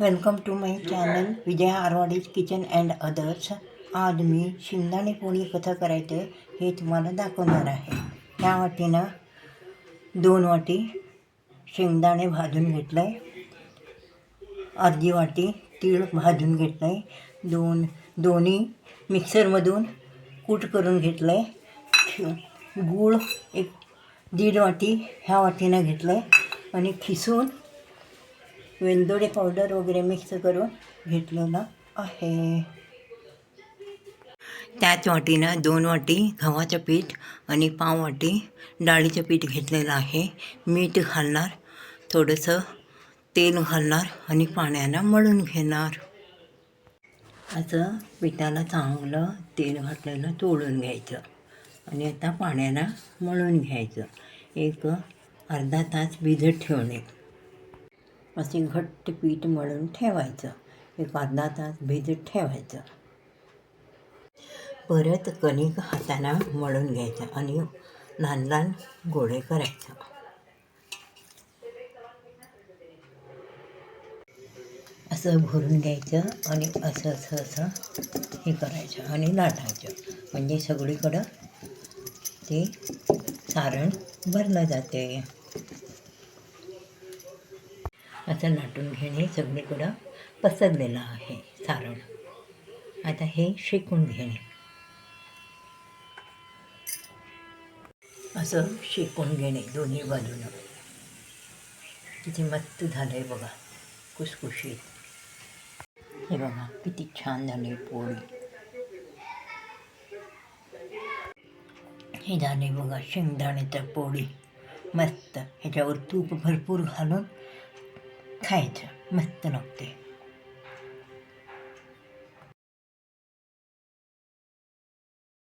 Welcome to my channel Vijaya आरवाडीज kitchen and others आज मी शेंगदाणे पोळी कसं करायचं हे तुम्हाला दाखवणार आहे. त्या वाटीनं दोन वाटी शेंगदाणे भाजून घेतलं आहे अर्धी वाटी तीळ भाजून घेतलं आहे दोन दोन्ही मिक्सरमधून कूट करून घेतलं आहे गूळ एक दीड वाटी ह्या वाटीनं घेतलं आहे आणि खिसून वेलदोडे पावडर वगैरे मिक्स करून घेतलेलं आहे. त्याच वाटीनं दोन वाटी गव्हाचं पीठ आणि पाव वाटी डाळीचं पीठ घेतलेलं आहे. मीठ घालणार थोडंसं तेल घालणार आणि पाण्यानं मळून घेणार. असं पिठाला चांगलं तेल घातलेलं तोडून घ्यायचं आणि आता पाण्यानं मळून घ्यायचं. एक अर्धा तास भिजत ठेवणे. असे घट्ट पीठ मळून ठेवायचं. एक अर्धा तास भिजत ठेवायचं. परत कणिक हाताना मळून घ्यायचं आणि लहान लहान गोळे करायचं. असं भरून घ्यायचं आणि असं असं असं हे करायचं आणि लाटायचं. म्हणजे सगळीकडं ते सारण भरलं जाते. असं लाटून घेणे सगळीकडं पसरलेलं आहे सारण आता हे शेकून घेणे. असं शेकून घेणे दोन्ही बाजूनं. किती मस्त झालं आहे बघा कुसकुशीत हे बघा किती छान झाले पोळी. हे झाले बघा शेंगदाण्याच्या पोळी. मस्त. ह्याच्यावर तूप भरपूर घालून 書いて待ってのって